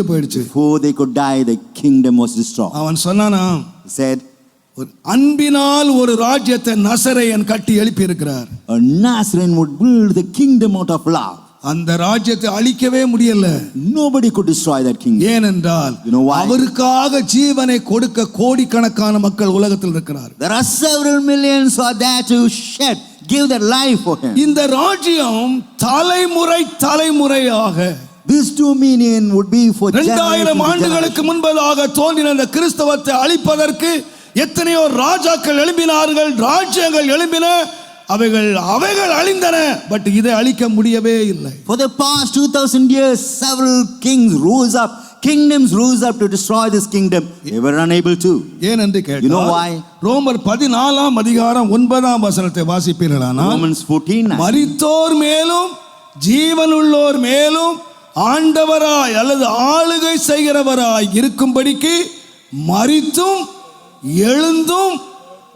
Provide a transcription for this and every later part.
முடிஞ்சு போயிடுச்சு Before they could die, the kingdom was destroyed. அவன் சொன்னானா said, ஒரு அன்பினால் ஒரு ராஜ்யத்தை நசரையன் கட்டி எழுப்பி இருக்கிறார் A Nazarene would build the kingdom out of love. அந்த ராஜ்யத்தை அழிக்கவே முடியல Nobody could destroy that kingdom. ஏனென்றால் You know why? அவருக்காக ஜீவனை கொடுக்க கோடிக்கணக்கான மக்கள் உலகத்தில் இருக்கிறார் There are several millions are there to shed, give their life for him. இந்த ராஜ்யம் தலைமுறை தலைமுறையாக This dominion would be for generations. ஆண்டுகளுக்கு முன்பதாக தோன்றின இந்த கிறிஸ்தவத்தை அழிப்பதற்கு எத்தனையோ ராஜாக்கள் எழும்பினார்கள் ராஜ்யங்கள் எழும்பின அவைகள் அவைகள் அழிந்தன பட் இதை அழிக்க முடியவே இல்லை For the past 2000 years, several kings rose up, kingdoms rose up to destroy this kingdom. They were unable to. ஏன் என்று You know why? கேட்டால் ரோமர் பதினாலாம் அதிகாரம் ஒன்பதாம் வசனத்தை வாசிப்பீர்களானால் Romans 14 மரித்தோர் மேலும் ஜீவனுள்ளோர் மேலும் ஆண்டவராய் அல்லது ஆளுகை செய்கிறவராய் இருக்கும்படிக்கு மரித்தும் எழுந்தும்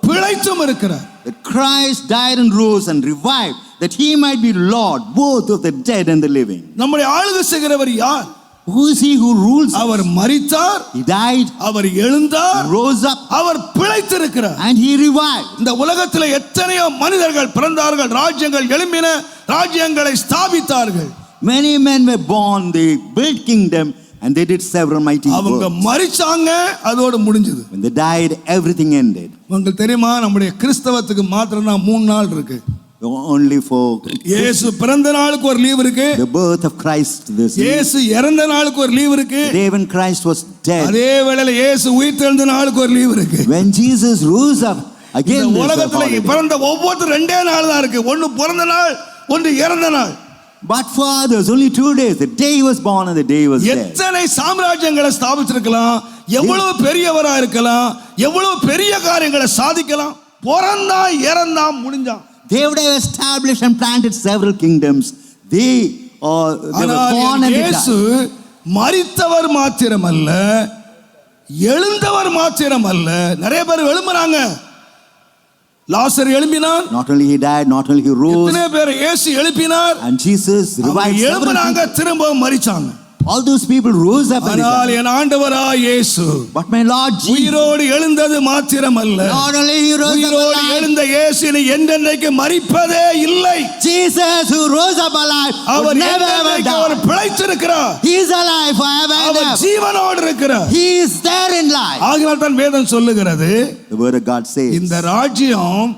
பிழைத்தும் இருக்கிறார் that Christ died and rose and revived, that he might be Lord both of the dead and the living. நம்முடைய ஆளுகை செய்கிறவர் யார் Who is he who rules? அவர் மரித்தார் He died, அவர் எழுந்தார் rose up, our பிழைத்திருக்கிறார் and he revived. இந்த உலகத்தில் எத்தனையோ மனிதர்கள் பிறந்தார்கள் ராஜ்யங்கள் எழும்பின ராஜ்யங்களை ஸ்தாபித்தார்கள் Many men were born, they built kingdom, and they did several mighty அவங்க. மரிச்சாங்க அதோடு முடிஞ்சது. When they died, everything ended. உங்களுக்கு தெரியுமா நம்முடைய கிறிஸ்தவத்துக்கு மாத்திரம் தான் மூணு நாள் இருக்கு. Only for இயேசு பிறந்த நாளுக்கு ஒரு லீவ் இருக்கு. The birth of Christ, this இயேசு இறந்த நாளுக்கு ஒரு லீவ் இருக்கு. Day when Christ was dead. அதே வேளையில இயேசு உயிர்த்தெழுந்த நாளுக்கு ஒரு லீவ் இருக்கு. When Jesus rose up, again உலகத்துல. பிறந்த ஒவ்வொருத்தரும் ரெண்டே நாள் தான் இருக்கு. ஒன்னு பிறந்த நாள் ஒன்று இறந்த நாள். But for others, only two days. The day he was born and the day he was dead. எத்தனை சாம்ராஜ்யங்களை ஸ்தாபிச்சிருக்கலாம் எவ்வளவு பெரியவரா இருக்கலாம் எவ்வளவு பெரிய காரியங்களை சாதிக்கலாம் பிறந்தான் இறந்தான் முடிஞ்சான் They would have established and planted several kingdoms. They, uh, they were born and இயேசு. மரித்தவர் மாத்திரமல்ல எழுந்தவர் மாத்திரமல்ல நிறைய பேர் எழும்புறாங்க லாசர் எழும்பினான் Not only he died, not only he rose, எத்தனை பேர் இயேசு எழுப்பினார் and Jesus revived எழும்புனாங்க. திரும்பவும் மரிச்சாங்க All those people rose up ஆனால். என் ஆண்டவரா இயேசு But my Lord Jesus, உயிரோடு எழுந்தது மாத்திரமல்ல not only he rose உயிரோடு எழுந்த இயேசு இனி என்றென்றைக்கு மரிப்பதே இல்லை Jesus who rose up alive our never ever என்றென்றைக்கு our die. பிழைத்திருக்கிறார் He is alive forever அவர். ஜீவனோடு இருக்கிறார் He is there ஆகினால் தான் வேதம் சொல்லுகிறது The word of God says, இந்த ராஜ்யம்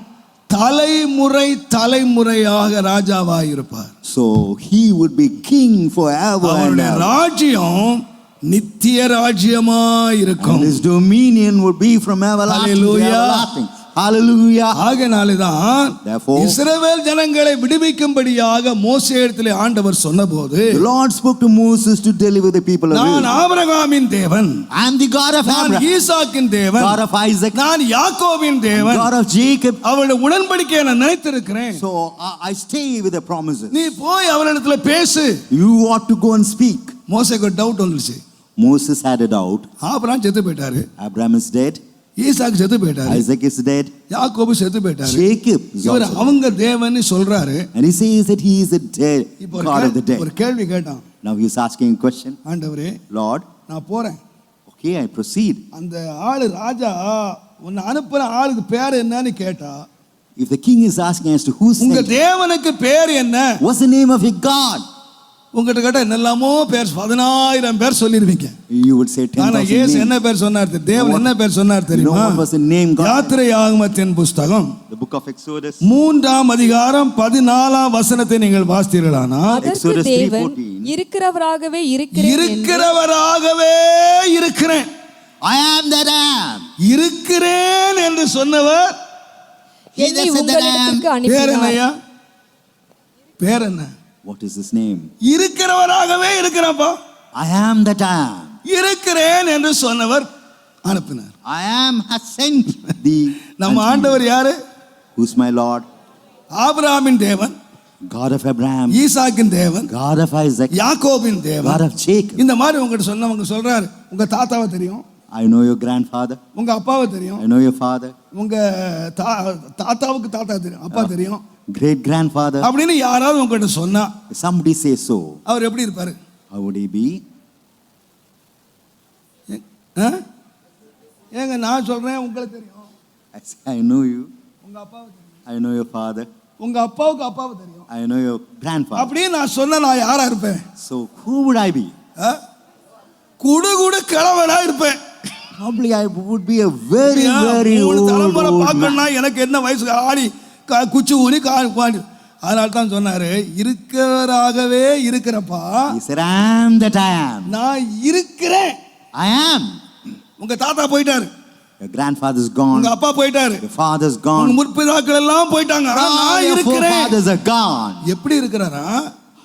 தலைமுறை தலைமுறையாக ராஜாவாக இருப்பார் so he would be king forever and அவருடைய ever. ராஜ்யம் நித்திய ராஜ்யமாய் இருக்கும் his dominion would be from everlasting to everlasting. Therefore- இஸ்ரவேல் ஜனங்களை விடுவிக்கும்படியாக மோசே இடத்திலே ஆண்டவர் சொன்னபோது The Lord spoke to Moses to deliver the people of நான். ஆபிரகாமின் தேவன் I am the God of நான் Abraham, ஈசாக்கின் தேவன் God of Isaac, நான் யாக்கோபின் தேவன் God of Jacob. அவருடைய உடன்படிக்கையை நான் நினைத்திருக்கிறேன் So I, stay with the promises. நீ போய் அவரிடத்துல பேசு You ought to go and speak. மோசேக்கு டவுட் வந்துருச்சு Moses had a doubt. Abraham செத்து போயிட்டாரு Abraham is dead. ஈசாக்கு செத்து போயிட்டாரு Isaac is dead. யாக்கோபு செத்து போயிட்டாரு Jacob is இவர் also. அவங்க தேவன்னு சொல்றாரு And he says that he is a dead இப்போ ஒரு God of the கேள்- ஒரு. கேள்வி கேட்டான் Now he is asking a question. ஆண்டவரே Lord, நான் போறேன் okay, I proceed. அந்த ஆளு ராஜா உன்னை அனுப்புற ஆளுக்கு பேர் என்னன்னு கேட்டா If the king is asking as to who உங்க sent, தேவனுக்கு பேர் என்ன what's the name of your God? உங்ககிட்ட கேட்டா என்னெல்லாமோ பேர் பதினாயிரம் பேர் சொல்லிருவீங்க You would say ஆனா 10,000 இயேசு names. என்ன பேர் சொன்னார் தெரி- தேவன் என்ன பேர் சொன்னார் தெரியுமா what was the name God? யாத்திரை ஆகமத்தின் புஸ்தகம் The book of Exodus. மூன்றாம் அதிகாரம் பதினாலாம் வசனத்தை நீங்கள் வாசித்தீர்களானால் அதற்கு Exodus தேவன் 3:14. இருக்கிறவராகவே இருக்கிறேன் இருக்கிறவராகவே இருக்கிறேன் I am that I am. இருக்கிறேன் என்று சொன்னவர் என்னை பேர் என்னையா பேர் என்ன What is his name? இருக்கிறவராகவே இருக்கிறாப்பா I am that I am. இருக்கிறேன் என்று சொன்னவர் அனுப்பினார் I am has sent thee. நம்ம. ஆண்டவர் யாரு Who's my Lord? ஆபிரகாமின் தேவன் God of Abraham, ஈசாக்கின் தேவன் God of Isaac, யாக்கோபின் தேவன் God of Jacob. இந்த மாதிரி உங்ககிட்ட சொன்னவங்க சொல்றாரு உங்க தாத்தாவை தெரியும் I know your grandfather. உங்க அப்பாவை தெரியும் I know your father. உங்க தாத்தாவுக்கு தாத்தா தெரியும் அப்பா தெரியும் Great grandfather. அப்படின்னு யாராவது உங்ககிட்ட சொன்னா Somebody say so. அவர் எப்படி இருப்பாரு be? ஆ? ஏங்க நான் சொல்றேன் உங்களுக்கு தெரியும் I know you. உங்க அப்பாவுக்கு தெரியும் I know your father. உங்க அப்பாவுக்கு அப்பாவை தெரியும் I know your grandfather. அப்படியே நான் சொன்ன நான் யாரா இருப்பேன் So who would I be? ஆ? குடு குடு கிழவனா இருப்பேன் Probably I would be a very, ஏன் very மூணு old, தலைமுறை. பார்க்கணும்னா எனக்கு என்ன வயசு ஆடி குச்சி ஊனி கா அதனால தான் சொன்னாரு இருக்கிறவராகவே இருக்கிறப்பா. நான் இருக்கிறேன் I am. உங்க தாத்தா போயிட்டாரு Your grandfather's உங்க gone. அப்பா போயிட்டாரு Your father's உங்க. முற்பிதாக்கள் எல்லாம் போயிட்டாங்க ஆனா நான் இருக்கிறேன் forefathers are gone. எப்படி இருக்கிறாரா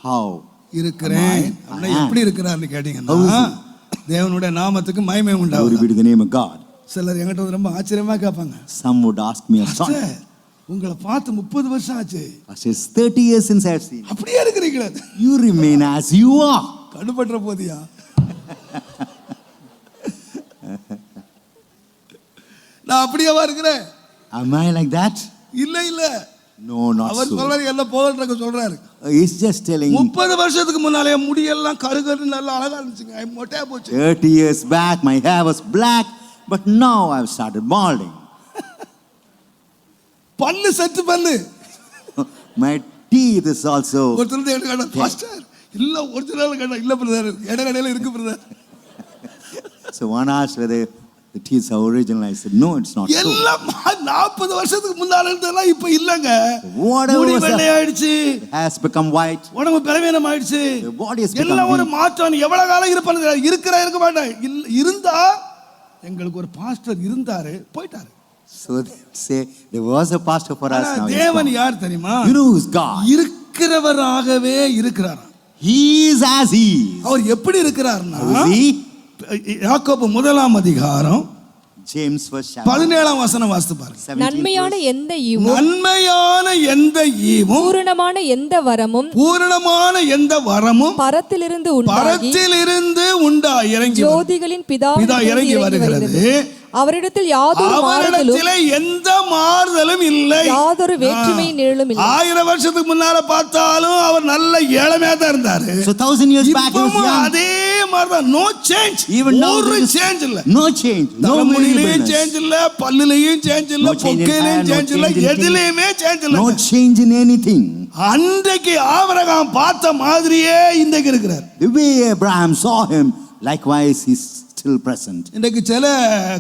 How? இருக்கிறேன். எப்படி இருக்கிறாருன்னு கேட்டீங்கன்னா தேவனுடைய நாமத்துக்கு மகிமை உண்டாகுது be to the name of God. சிலர் என்கிட்ட வந்து ரொம்ப ஆச்சரியமா கேட்பாங்க Some would ask me, உங்களை பார்த்து முப்பது வருஷம் ஆச்சு Pastor, it's 30 years since I've seen you. அப்படியே இருக்கிறீங்களே You remain as you are. கடுபற்ற போதியா நான் அப்படியேவா இருக்கிறேன் Am I like that? இல்ல இல்ல No, not அவர் so. சொல்றாரு எல்லாம் போதற்கு சொல்றாரு He's just telling முப்பது வருஷத்துக்கு முன்னாலே முடியெல்லாம் கருகரு நல்லா அழகா இருந்துச்சுங்க மொட்டையா போச்சு 30 years back, my hair was black, but now I've started balding. பல்லு செத்து பல்லு My teeth is also. ஒருத்தர் வந்து என்ன கேட்டா பாஸ்டர் இல்ல ஒரிஜினல் கேட்டா இல்ல பிரதர் இடையில இருக்கு brother So one asked whether the teeth are original. I said, no, it's not so. எல்லாம் நாற்பது வருஷத்துக்கு முன்னால இருந்ததெல்லாம் இப்ப இல்லங்க முடி ஆயிடுச்சு It has become white. உடம்பு பலவீனம் ஆயிடுச்சு The body has become எல்லாம் ஒரு. மாற்றம் எவ்வளவு காலம் இருப்பேன்னு தெரியாது. இருக்கிற இருக்க மாட்டேன் இல்ல இருந்தா எங்களுக்கு ஒரு பாஸ்டர் இருந்தாரு போயிட்டாரு So they say, there was a pastor for us now. தேவன் gone." யார் தெரியுமா You know God? இருக்கிறவராகவே இருக்கிறார் He is as he. அவர் எப்படி இருக்கிறார்னா? யாக்கோபு முதலாம் அதிகாரம் Chapter. பதினேழாம் வசனம் வாசித்து பாருங்க. 17 நன்மையான எந்த ஈவும்? நன்மையான எந்த ஈவும்? பூரணமான எந்த வரமும்? பூரணமான எந்த வரமும்? பரத்திலிருந்து உண்டாகி பரத்திலிருந்து உண்டா இறங்கி. ஜோதிகளின் பிதா பிதாவிலிருந்து இறங்கி வருகிறது. அவரிடத்தில் யாதொரு மாறுதலும் அவரிடத்திலே எந்த மாறுதலும் இல்லை. யாதொரு வேற்றுமையின் நிழலும் இல்லை. ஆயிரம் வருஷத்துக்கு முன்னால பார்த்தாலும் அவர் நல்ல இளமையா தான் இருந்தாரு. So மாதிரிதான் நோ சேஞ்ச் ஒரு இல்ல தலைமுடியிலையும். சேஞ்ச் இல்ல பல்லுலயும் சேஞ்ச் இல்ல பொக்கையிலையும் சேஞ்ச் இல்ல. எதுலயுமே சேஞ்ச் இல்ல in anything. அன்றைக்கு ஆபிரகாம் பார்த்த மாதிரியே இன்றைக்கு இருக்கிறார் The way Abraham saw him, likewise he's still present. இன்றைக்கு சில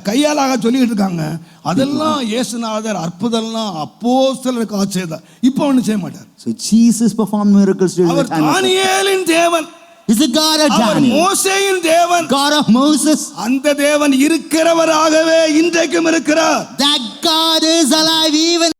கையாலாக சொல்லிக்கிட்டு இருக்காங்க அதெல்லாம் இயேசுநாதர் அற்புதம்லாம் அப்போ சிலருக்கு ஆச்சரியம் இப்போ ஒன்றும் செய்ய மாட்டார் So Jesus performed miracles during the our time of தானியேலின் தேவன் God of அவர் Daniel, மோசேயின் தேவன் God of Moses. அந்த தேவன் இருக்கிறவராகவே இன்றைக்கும் இருக்கிறார் That God is alive even